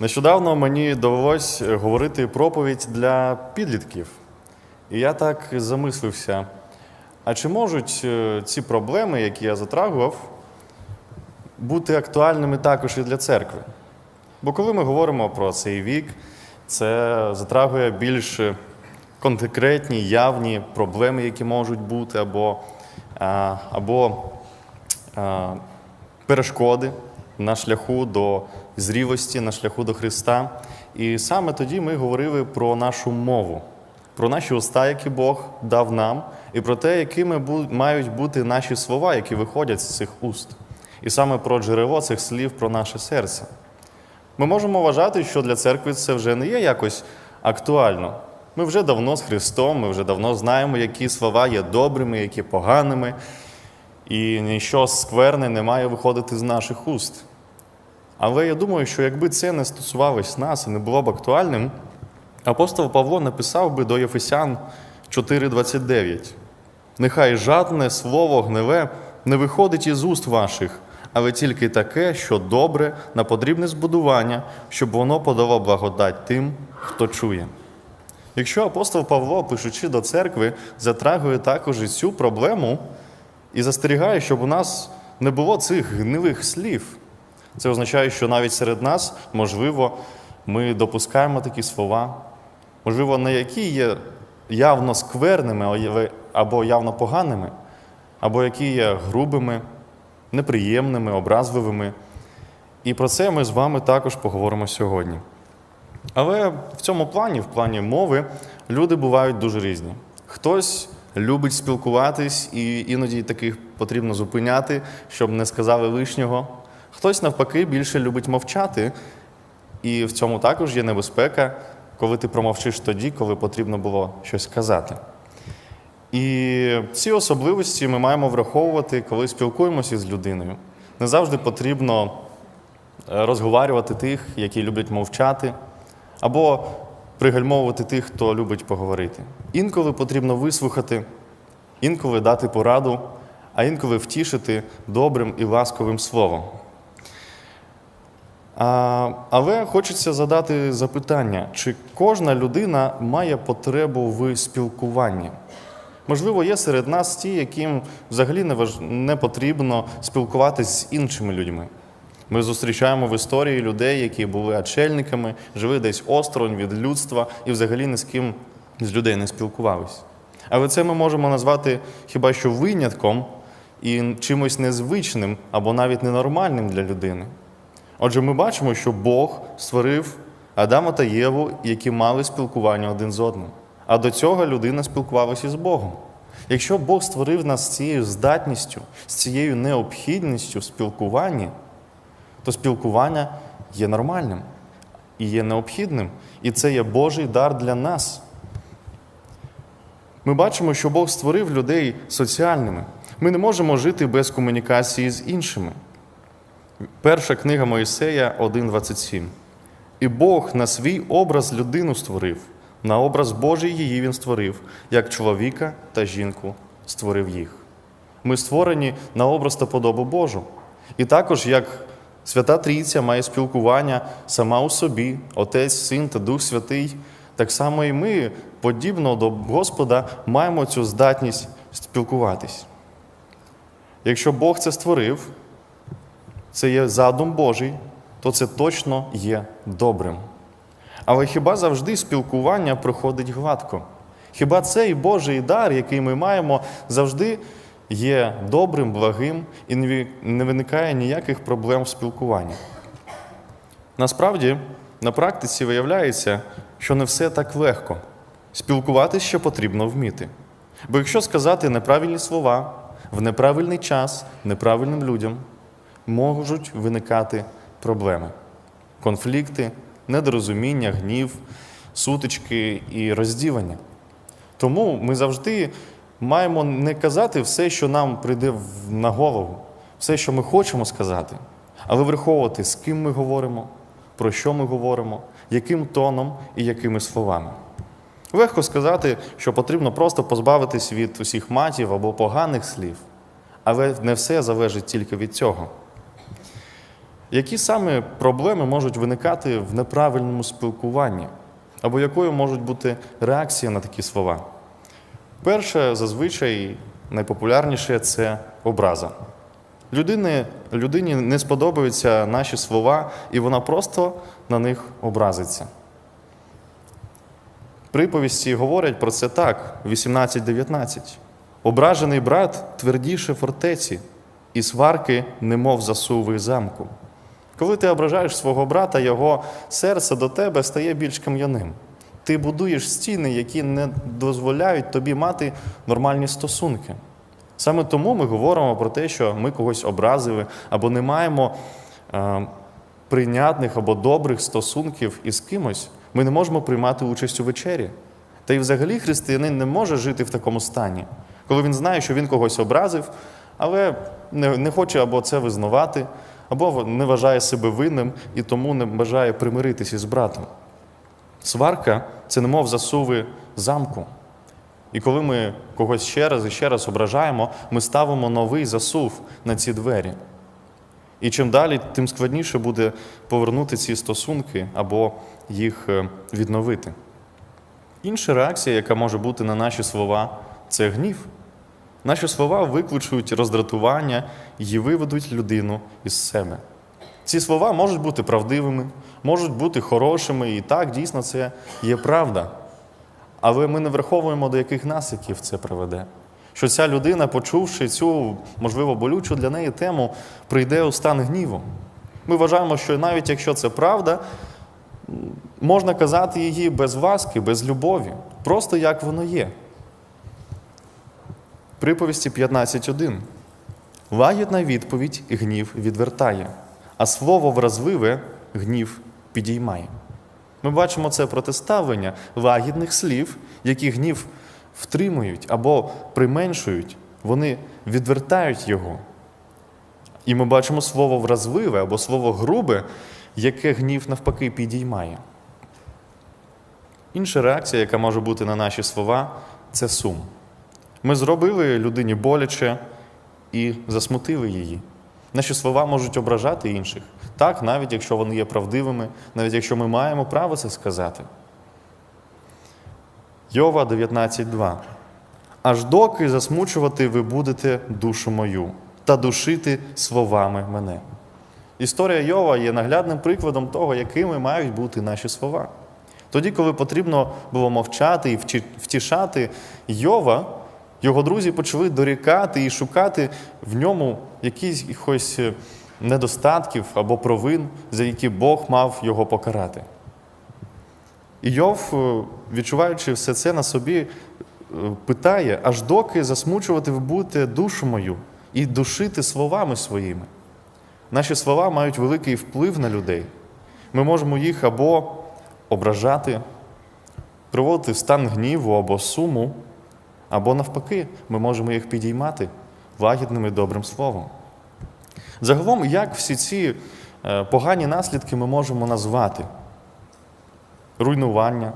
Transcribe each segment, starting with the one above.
Нещодавно мені довелось говорити проповідь для підлітків. І я так замислився: а чи можуть е, ці проблеми, які я затрагував, бути актуальними також і для церкви? Бо коли ми говоримо про цей вік, це затрагує більш конкретні, явні проблеми, які можуть бути, або, або перешкоди на шляху до зрілості, на шляху до Христа. І саме тоді ми говорили про нашу мову, про наші уста, які Бог дав нам, і про те, якими мають бути наші слова, які виходять з цих уст. І саме про джерело цих слів, про наше серце. Ми можемо вважати, що для церкви це вже не є якось актуально. Ми вже давно з Христом, ми вже давно знаємо, які слова є добрими, які поганими, і нічого скверне не має виходити з наших уст. Але я думаю, що якби це не стосувалось нас і не було б актуальним, апостол Павло написав би до Єфесян 4:29. Нехай жадне слово гневе не виходить із уст ваших, але тільки таке, що добре на подрібне збудування, щоб воно подало благодать тим, хто чує. Якщо апостол Павло, пишучи до церкви, затрагує також і цю проблему і застерігає, щоб у нас не було цих гнилих слів, це означає, що навіть серед нас, можливо, ми допускаємо такі слова, можливо, не які є явно скверними або явно поганими, або які є грубими, неприємними, образливими. І про це ми з вами також поговоримо сьогодні. Але в цьому плані, в плані мови, люди бувають дуже різні. Хтось любить спілкуватись, і іноді таких потрібно зупиняти, щоб не сказали лишнього. Хтось, навпаки, більше любить мовчати, і в цьому також є небезпека, коли ти промовчиш тоді, коли потрібно було щось сказати. І ці особливості ми маємо враховувати, коли спілкуємося з людиною. Не завжди потрібно е, розговарювати тих, які люблять мовчати, або пригальмовувати тих, хто любить поговорити. Інколи потрібно вислухати, інколи дати пораду, а інколи втішити добрим і ласковим словом. А, але хочеться задати запитання, чи кожна людина має потребу в спілкуванні? Можливо, є серед нас ті, яким взагалі не, важ... не потрібно спілкуватися з іншими людьми. Ми зустрічаємо в історії людей, які були очельниками, жили десь осторонь від людства і взагалі ні з ким з людей не спілкувались. Але це ми можемо назвати хіба що винятком і чимось незвичним або навіть ненормальним для людини. Отже, ми бачимо, що Бог створив Адама та Єву, які мали спілкування один з одним. А до цього людина спілкувалася з Богом. Якщо Бог створив нас з цією здатністю, з цією необхідністю в спілкуванні, то спілкування є нормальним і є необхідним. І це є Божий дар для нас. Ми бачимо, що Бог створив людей соціальними. Ми не можемо жити без комунікації з іншими. Перша книга Моїсея 1.27. І Бог на свій образ людину створив, на образ Божий її він створив, як чоловіка та жінку створив їх. Ми створені на образ та подобу Божу. І також, як Свята Трійця має спілкування сама у собі, Отець, Син та Дух Святий, так само і ми, подібно до Господа, маємо цю здатність спілкуватись. Якщо Бог це створив, це є задум Божий, то це точно є добрим. Але хіба завжди спілкування проходить гладко? Хіба цей Божий дар, який ми маємо, завжди є добрим, благим і не виникає ніяких проблем в спілкуванні? Насправді, на практиці виявляється, що не все так легко. Спілкуватися ще потрібно вміти. Бо якщо сказати неправильні слова в неправильний час неправильним людям, можуть виникати проблеми, конфлікти, недорозуміння, гнів, сутички і розділення. Тому ми завжди маємо не казати все, що нам прийде на голову, все, що ми хочемо сказати, але враховувати, з ким ми говоримо, про що ми говоримо, яким тоном і якими словами. Легко сказати, що потрібно просто позбавитись від усіх матів або поганих слів, але не все залежить тільки від цього. Які саме проблеми можуть виникати в неправильному спілкуванні? Або якою можуть бути реакція на такі слова? Перше, зазвичай найпопулярніше це образа. Людині, людині не сподобаються наші слова, і вона просто на них образиться. Приповісті говорять про це так, 18-19. Ображений брат твердіше фортеці, і сварки, немов засуви замку. Коли ти ображаєш свого брата, його серце до тебе стає більш кам'яним. Ти будуєш стіни, які не дозволяють тобі мати нормальні стосунки. Саме тому ми говоримо про те, що ми когось образили або не маємо е, прийнятних або добрих стосунків із кимось. Ми не можемо приймати участь у вечері. Та й взагалі християнин не може жити в такому стані, коли він знає, що він когось образив, але не, не хоче або це визнавати, або не вважає себе винним і тому не бажає примиритися з братом. Сварка це немов засуви замку. І коли ми когось ще раз і ще раз ображаємо, ми ставимо новий засув на ці двері. І чим далі, тим складніше буде повернути ці стосунки або їх е, відновити. Інша реакція, яка може бути на наші слова, це гнів. Наші слова викличують роздратування і виведуть людину із себе. Ці слова можуть бути правдивими, можуть бути хорошими, і так, дійсно, це є правда. Але ми не враховуємо, до яких наслідків це приведе. Що ця людина, почувши цю, можливо, болючу для неї тему, прийде у стан гніву. Ми вважаємо, що навіть якщо це правда, можна казати її без ласки, без любові, просто як воно є. Приповісті 15.1. Лагідна відповідь гнів відвертає, а слово вразливе гнів підіймає. Ми бачимо це протиставлення лагідних слів, які гнів втримують або применшують, вони відвертають його. І ми бачимо слово вразливе або слово грубе, яке гнів навпаки підіймає. Інша реакція, яка може бути на наші слова, це сум. Ми зробили людині боляче і засмутили її. Наші слова можуть ображати інших. Так, навіть якщо вони є правдивими, навіть якщо ми маємо право це сказати. Йова 19.2. Аж доки засмучувати ви будете душу мою та душити словами мене. Історія Йова є наглядним прикладом того, якими мають бути наші слова. Тоді, коли потрібно було мовчати і втішати Йова, його друзі почали дорікати і шукати в ньому якихось е, недостатків або провин, за які Бог мав його покарати. І Йов, е, відчуваючи все це на собі, е, питає, аж доки засмучувати будете душу мою і душити словами своїми. Наші слова мають великий вплив на людей. Ми можемо їх або ображати, приводити в стан гніву або суму, або навпаки, ми можемо їх підіймати лагідним і добрим словом. Загалом, як всі ці е, погані наслідки ми можемо назвати? Руйнування,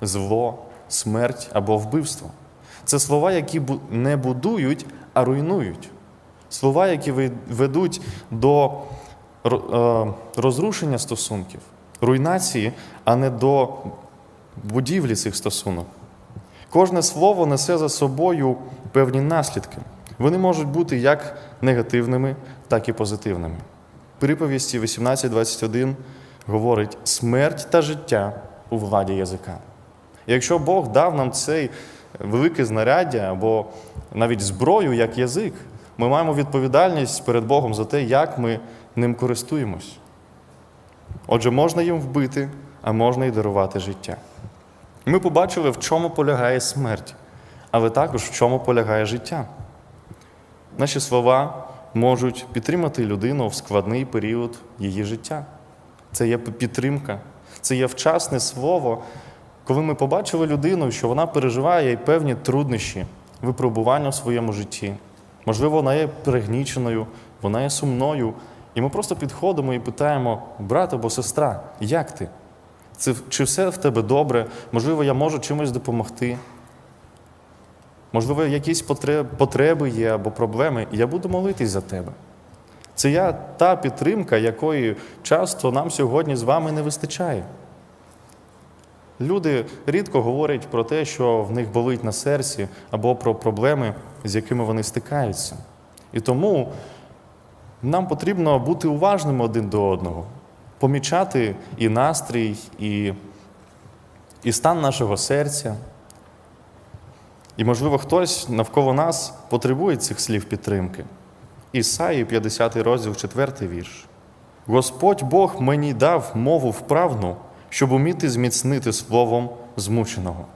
зло, смерть або вбивство. Це слова, які не будують, а руйнують. Слова, які ведуть до е, розрушення стосунків, руйнації, а не до будівлі цих стосунок. Кожне слово несе за собою певні наслідки. Вони можуть бути як негативними, так і позитивними. Приповісті 18.21 говорить: смерть та життя у владі язика. І Якщо Бог дав нам цей велике знаряддя або навіть зброю, як язик, ми маємо відповідальність перед Богом за те, як ми ним користуємось. Отже, можна їм вбити, а можна й дарувати життя. Ми побачили, в чому полягає смерть, але також в чому полягає життя. Наші слова можуть підтримати людину в складний період її життя. Це є підтримка, це є вчасне слово, коли ми побачили людину, що вона переживає певні труднощі, випробування в своєму житті. Можливо, вона є пригніченою, вона є сумною. І ми просто підходимо і питаємо, брат або сестра, як ти? Чи все в тебе добре? Можливо, я можу чимось допомогти. Можливо, якісь потреб- потреби є або проблеми, і я буду молитись за тебе. Це я та підтримка, якої часто нам сьогодні з вами не вистачає. Люди рідко говорять про те, що в них болить на серці, або про проблеми, з якими вони стикаються. І тому нам потрібно бути уважними один до одного, помічати і настрій, і, і стан нашого серця. І, можливо, хтось навколо нас потребує цих слів підтримки. Ісаї, 50 розділ, 4 вірш. Господь Бог мені дав мову вправну, щоб уміти зміцнити словом змученого.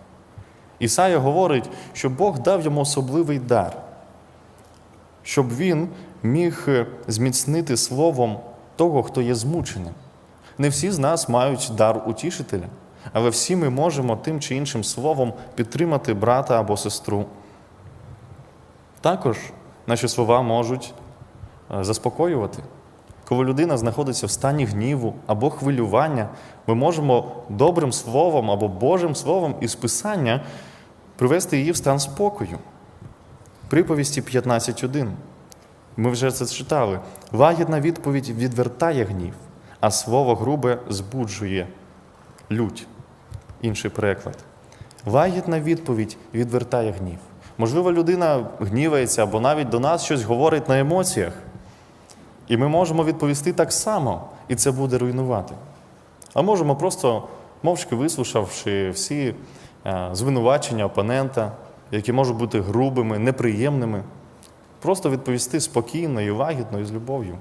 Ісая говорить, що Бог дав йому особливий дар, щоб він міг зміцнити словом того, хто є змученим. Не всі з нас мають дар утішителя, але всі ми можемо тим чи іншим словом підтримати брата або сестру. Також наші слова можуть е, заспокоювати. Коли людина знаходиться в стані гніву або хвилювання, ми можемо добрим словом або Божим словом із Писання привести її в стан спокою. Приповісті 15.1. Ми вже це читали. Лагідна відповідь відвертає гнів, а слово грубе збуджує лють. Інший переклад. Лагідна відповідь відвертає гнів. Можливо, людина гнівається або навіть до нас щось говорить на емоціях. І ми можемо відповісти так само, і це буде руйнувати. А можемо просто, мовчки вислушавши всі е, звинувачення опонента, які можуть бути грубими, неприємними, просто відповісти спокійно і лагідно і з любов'ю.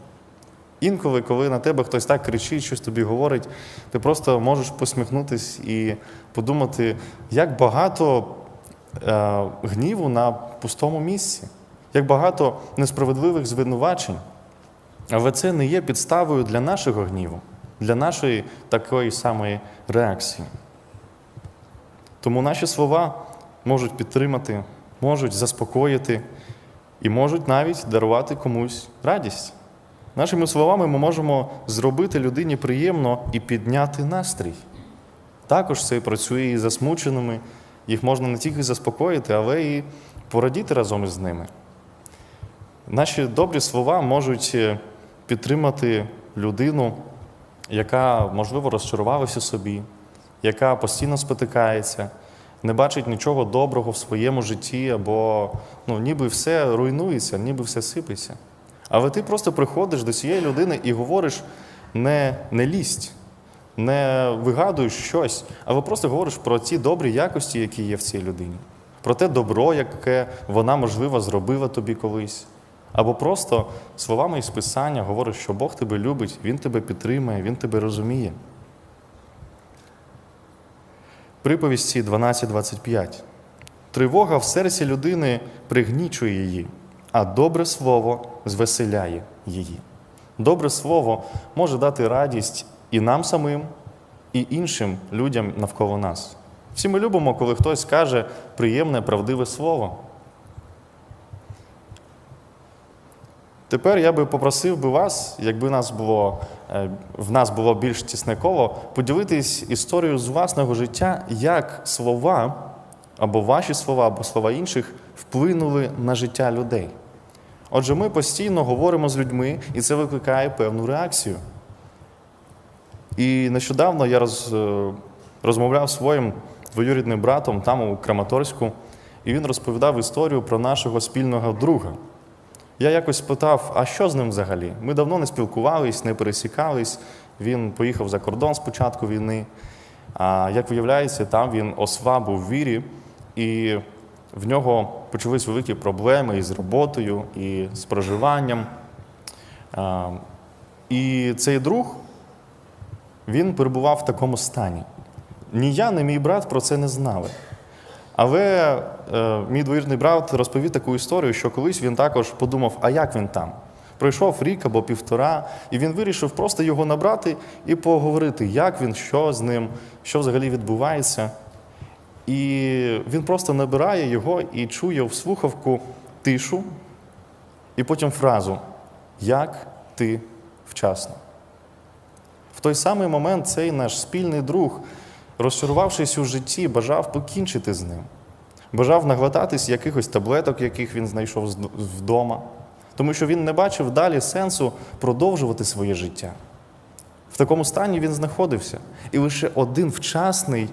Інколи, коли на тебе хтось так кричить, щось тобі говорить, ти просто можеш посміхнутись і подумати, як багато е, гніву на пустому місці, як багато несправедливих звинувачень. Але це не є підставою для нашого гніву, для нашої такої самої реакції. Тому наші слова можуть підтримати, можуть заспокоїти і можуть навіть дарувати комусь радість. Нашими словами ми можемо зробити людині приємно і підняти настрій. Також це працює і засмученими, їх можна не тільки заспокоїти, але і порадіти разом із ними. Наші добрі слова можуть е, підтримати людину, яка, можливо, розчарувалася собі, яка постійно спотикається, не бачить нічого доброго в своєму житті, або ну, ніби все руйнується, ніби все сипеться. Але ти просто приходиш до цієї людини і говориш не, не лість, не вигадуєш щось, але просто говориш про ті добрі якості, які є в цій людині, про те добро, яке вона, можливо, зробила тобі колись. Або просто словами із Писання говориш, що Бог тебе любить, Він тебе підтримує, Він тебе розуміє. Приповісті 12.25. Тривога в серці людини пригнічує її, а добре слово звеселяє її. Добре слово може дати радість і нам самим, і іншим людям навколо нас. Всі ми любимо, коли хтось каже приємне, правдиве слово. Тепер я би попросив би вас, якби нас було, е, в нас було більш тісне коло, поділитись історією з власного життя, як слова, або ваші слова, або слова інших вплинули на життя людей. Отже, ми постійно говоримо з людьми, і це викликає певну реакцію. І нещодавно я роз, е, розмовляв своїм двоюрідним братом там у Краматорську, і він розповідав історію про нашого спільного друга. Я якось спитав, а що з ним взагалі? Ми давно не спілкувались, не пересікались. Він поїхав за кордон з початку війни. А як виявляється, там він ослаб у вірі, і в нього почались великі проблеми із роботою, і з проживанням. І цей друг він перебував в такому стані. Ні я, ні мій брат про це не знали. Але е, мій двоюрідний брат розповів таку історію, що колись він також подумав, а як він там? Пройшов рік або півтора, і він вирішив просто його набрати і поговорити, як він, що з ним, що взагалі відбувається. І він просто набирає його і чує в слухавку тишу, і потім фразу Як ти вчасно. В той самий момент цей наш спільний друг, розчарувавшись у житті, бажав покінчити з ним, бажав наглотатись якихось таблеток, яких він знайшов вдома. тому що він не бачив далі сенсу продовжувати своє життя. В такому стані він знаходився, і лише один вчасний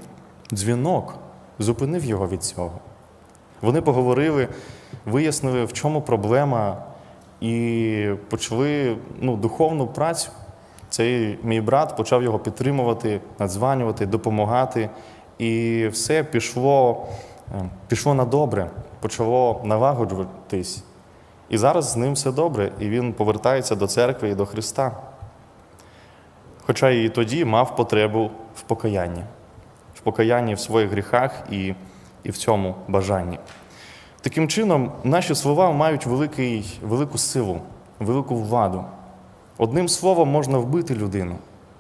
дзвінок зупинив його від цього. Вони поговорили, вияснили, в чому проблема, і почали ну, духовну працю. Цей мій брат почав його підтримувати, надзванювати, допомагати. І все пішло, е, пішло на добре, почало налагоджуватись. І зараз з ним все добре, і він повертається до церкви і до Христа. Хоча і тоді мав потребу в покаянні, покаянні в своїх гріхах і, і в цьому бажанні. Таким чином, наші слова мають великий, велику силу, велику владу. Одним словом можна вбити людину,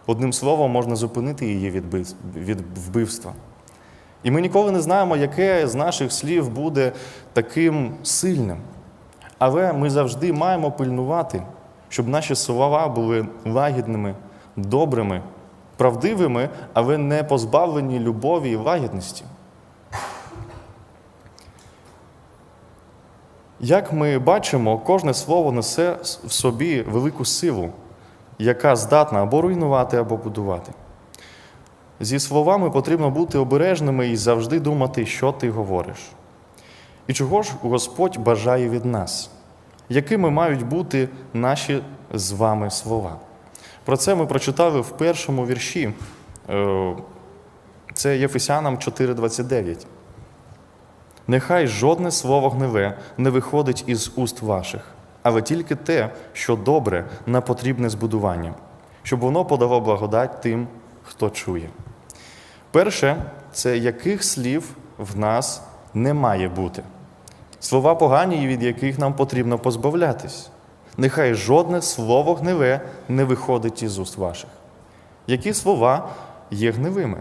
одним словом можна зупинити її від бив- від вбивства. І ми ніколи не знаємо, яке з наших слів буде таким сильним. Але ми завжди маємо пильнувати, щоб наші слова були лагідними, добрими, правдивими, але не позбавлені любові і лагідності. Як ми бачимо, кожне слово несе в собі велику силу, яка здатна або руйнувати, або будувати. Зі словами потрібно бути обережними і завжди думати, що ти говориш. І чого ж Господь бажає від нас? Якими мають бути наші з вами слова? Про це ми прочитали в першому вірші. Е, Це Єфесянам 4,29. Нехай жодне слово гневе не виходить із уст ваших, але тільки те, що добре на потрібне збудування, щоб воно подало благодать тим, хто чує. Перше, це яких слів в нас не має бути. Слова погані, від яких нам потрібно позбавлятись. Нехай жодне слово гневе не виходить із уст ваших. Які слова є гневими?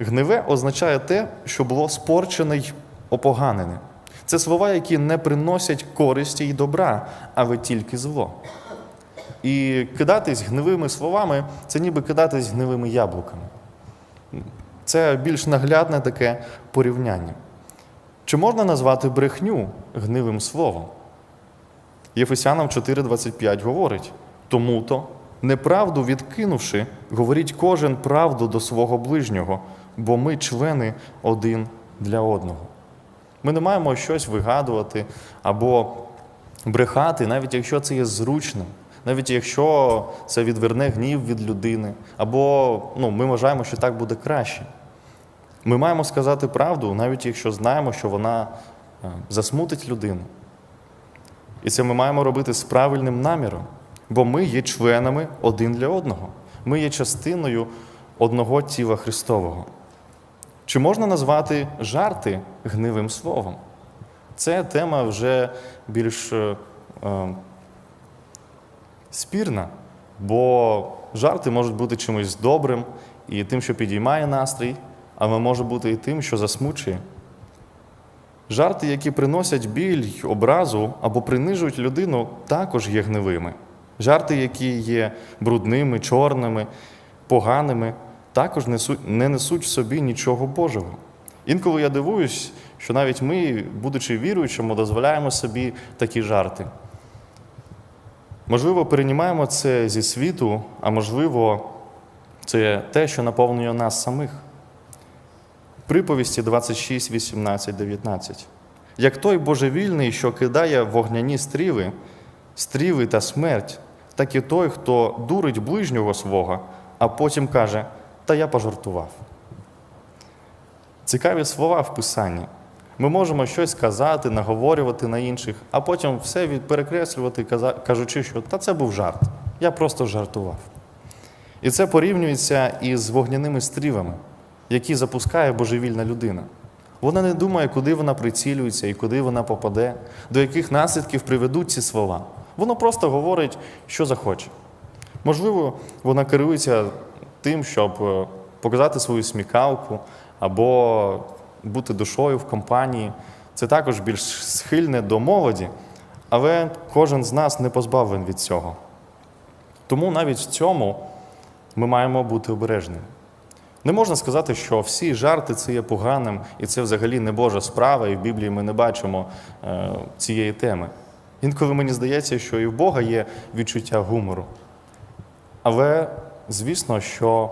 Гневе означає те, що було спорчене й опоганене. Це слова, які не приносять користі й добра, але тільки зло. І кидатись гневими словами це ніби кидатись гнилими яблуками. Це більш наглядне таке порівняння. Чи можна назвати брехню гнилим словом? Єфесянам 4:25 говорить: тому-то, неправду відкинувши, говоріть кожен правду до свого ближнього, бо ми члени один для одного. Ми не маємо щось вигадувати або брехати, навіть якщо це є зручним, навіть якщо це відверне гнів від людини, або ну, ми вважаємо, що так буде краще. Ми маємо сказати правду, навіть якщо знаємо, що вона е, засмутить людину. І це ми маємо робити з правильним наміром, бо ми є членами один для одного. Ми є частиною одного тіла Христового. Чи можна назвати жарти гнивим словом? Це тема вже більш е, е, спірна, бо жарти можуть бути чимось добрим і тим, що підіймає настрій, але може бути і тим, що засмучує. Жарти, які приносять біль, образу або принижують людину, також є гнилими. Жарти, які є брудними, чорними, поганими, також не несуть в собі нічого Божого. Інколи я дивуюсь, що навіть ми, будучи віруючими, дозволяємо собі такі жарти. Можливо, переймаємо це зі світу, а можливо, це те, що наповнює нас самих. Приповісті 26, 18, 19. Як той божевільний, що кидає вогняні стріли, стріли та смерть, так і той, хто дурить ближнього свого, а потім каже, та я пожартував. Цікаві слова в Писанні. Ми можемо щось казати, наговорювати на інших, а потім все перекреслювати, кажучи, що та це був жарт. Я просто жартував. І це порівнюється із вогняними стрілами, які запускає божевільна людина. Вона не думає, куди вона прицілюється і куди вона попаде, до яких наслідків приведуть ці слова. Воно просто говорить, що захоче. Можливо, вона керується тим, щоб е, показати свою смікалку або бути душою в компанії. Це також більш схильне до молоді, але кожен з нас не позбавлений від цього. Тому навіть в цьому ми маємо бути обережними. Не можна сказати, що всі жарти це є поганим, і це взагалі не Божа справа, і в Біблії ми не бачимо е, цієї теми. Інколи мені здається, що і в Бога є відчуття гумору. Але звісно, що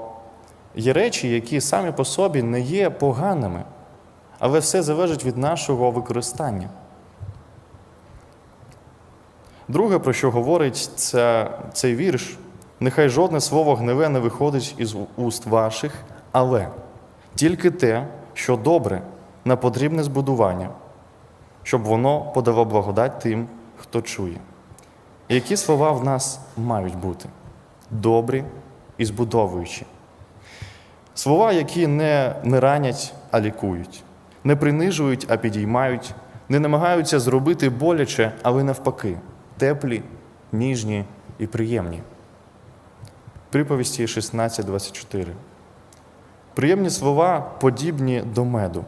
є речі, які самі по собі не є поганими, але все залежить від нашого використання. Друге, про що говорить ця, цей вірш, нехай жодне слово гневе не виходить із уст ваших, але тільки те, що добре, на потрібне збудування, щоб воно подало благодать тим, хто чує. Які слова в нас мають бути? Добрі і збудовуючі. Слова, які не, не ранять, а лікують, не принижують, а підіймають, не намагаються зробити боляче, але навпаки, теплі, ніжні і приємні. Приповісті 16.24. Приємні слова подібні до меду.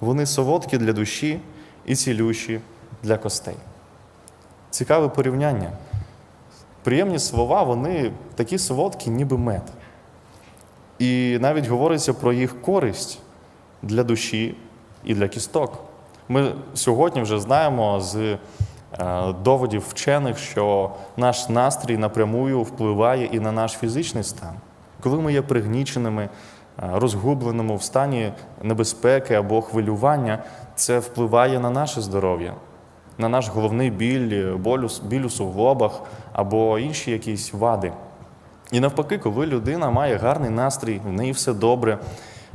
Вони солодкі для душі і цілющі для костей. Цікаве порівняння. Приємні слова, вони такі солодкі, ніби мед. І навіть говориться про їх користь для душі і для кісток. Ми сьогодні вже знаємо з е, доводів вчених, що наш настрій напрямую впливає і на наш фізичний стан. Коли ми є пригніченими, е, розгубленими в стані небезпеки або хвилювання, це впливає на наше здоров'я, на наш головний біль, біль у суглобах або інші якісь вади. І навпаки, коли людина має гарний настрій, в неї все добре,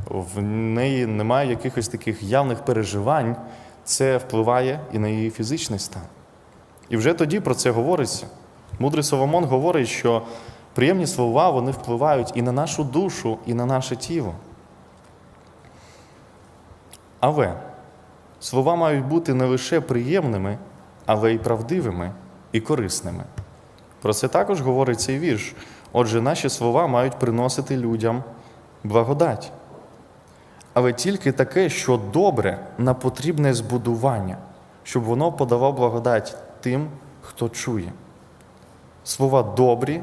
в неї немає якихось таких явних переживань, це впливає і на її фізичний стан. І вже тоді про це говориться. Мудрий Соломон говорить, що приємні слова вони впливають і на нашу душу, і на наше тіло. Але слова мають бути не лише приємними, але й правдивими і корисними. Про це також говорить цей вірш. Отже, наші слова мають приносити людям благодать. Але тільки таке, що добре на потрібне збудування, щоб воно подавало благодать тим, хто чує. Слова добрі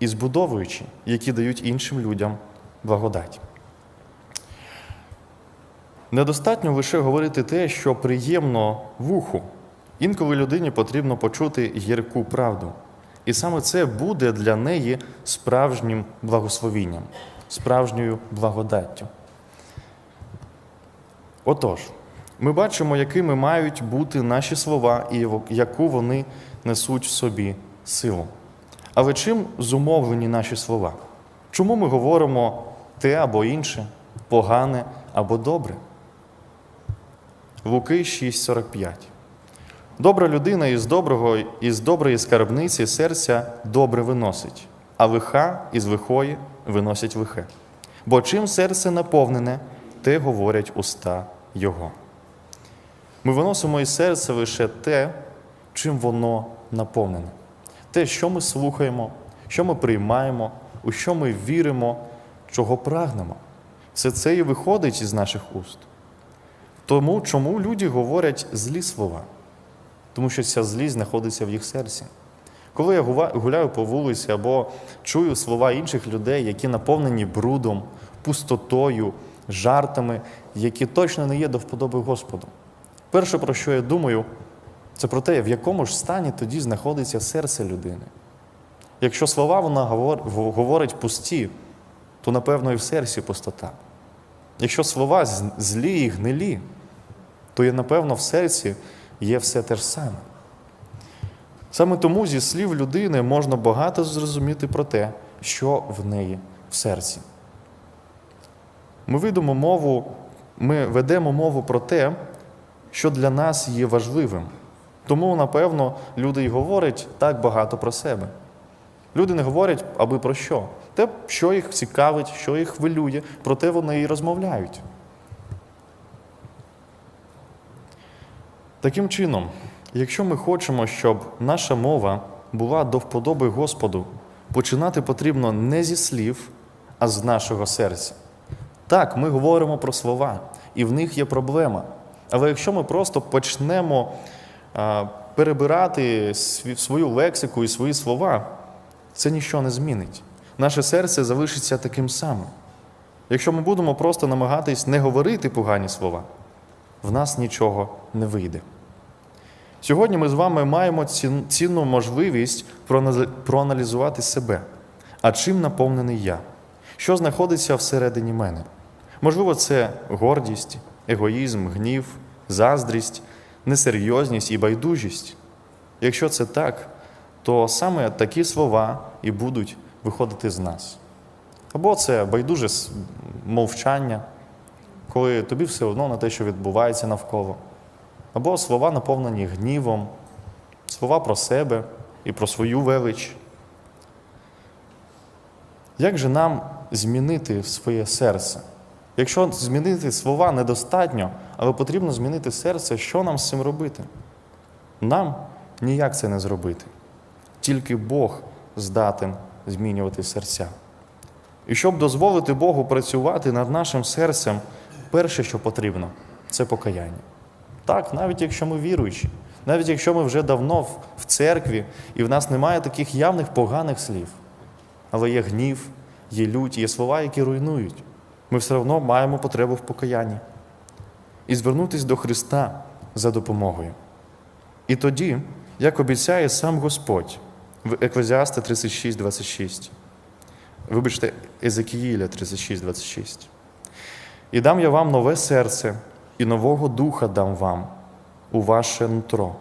і збудовуючі, які дають іншим людям благодать. Недостатньо лише говорити те, що приємно вуху. Інколи людині потрібно почути гірку правду. І саме це буде для неї справжнім благословінням, справжньою благодаттю. Отож, ми бачимо, якими мають бути наші слова і яку вони несуть в собі силу. Але чим зумовлені наші слова? Чому ми говоримо те або інше, погане або добре? Луки 6,45 Добра людина із доброго, із доброї скарбниці серця добре виносить, а лиха із лихої виносять лихе. Бо чим серце наповнене, те говорять уста Його. Ми виносимо із серця лише те, чим воно наповнене. Те, що ми слухаємо, що ми приймаємо, у що ми віримо, чого прагнемо. Все це і виходить із наших уст. Тому чому люди говорять злі слова? тому що ця злість знаходиться в їх серці. Коли я гуляю по вулиці або чую слова інших людей, які наповнені брудом, пустотою, жартами, які точно не є до вподоби Господу. Перше, про що я думаю, це про те, в якому ж стані тоді знаходиться серце людини. Якщо слова вона говорить пусті, то напевно і в серці пустота. Якщо слова злі і гнилі, то є, напевно, в серці є все те ж саме. Саме тому зі слів людини можна багато зрозуміти про те, що в неї в серці. Ми ведемо мову, ми ведемо мову про те, що для нас є важливим. Тому, напевно, люди й говорять так багато про себе. Люди не говорять аби про що. Те, що їх цікавить, що їх хвилює, про те вони і розмовляють. Таким чином, якщо ми хочемо, щоб наша мова була до вподоби Господу, починати потрібно не зі слів, а з нашого серця. Так, ми говоримо про слова, і в них є проблема. Але якщо ми просто почнемо перебирати свою лексику і свої слова, це нічого не змінить. Наше серце залишиться таким самим. Якщо ми будемо просто намагатись не говорити погані слова, в нас нічого не вийде. Сьогодні ми з вами маємо цінну можливість проаналізувати себе. А чим наповнений я? Що знаходиться всередині мене? Можливо, це гордість, егоїзм, гнів, заздрість, несерйозність і байдужість. Якщо це так, то саме такі слова і будуть виходити з нас. Або це байдуже мовчання, коли тобі все одно на те, що відбувається навколо. Або слова наповнені гнівом, слова про себе і про свою велич. Як же нам змінити своє серце? Якщо змінити слова недостатньо, але потрібно змінити серце, що нам з цим робити? Нам ніяк це не зробити. Тільки Бог здатен змінювати серця. І щоб дозволити Богу працювати над нашим серцем, перше, що потрібно, це покаяння. Так, навіть якщо ми віруючі, навіть якщо ми вже давно в- церкві і в нас немає таких явних поганих слів, але є гнів, є лють, є слова, які руйнують, ми все одно маємо потребу в покаянні і звернутися до Христа за допомогою. І тоді, як обіцяє сам Господь в Еклезіаста 36, 26, вибачте, Езекіїля 36, 26. І дам я вам нове серце, і нового духа дам вам у ваше нутро.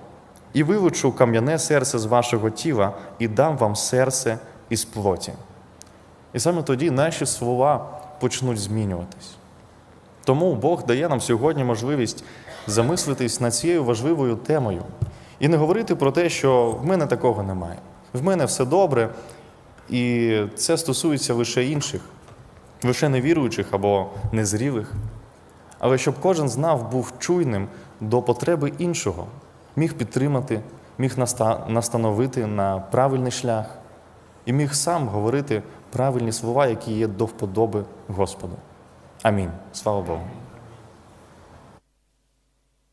І вилучу кам'яне серце з вашого тіла, і дам вам серце із плоті. І саме тоді наші слова почнуть змінюватись. Тому Бог дає нам сьогодні можливість замислитись над цією важливою темою і не говорити про те, що в мене такого немає. В мене все добре, і це стосується лише інших, лише невіруючих або незрілих. Але щоб кожен з нас був чуйним до потреби іншого, міг підтримати, міг наста- настановити на правильний шлях і міг сам говорити правильні слова, які є до вподоби Господу. Амінь. Слава Богу.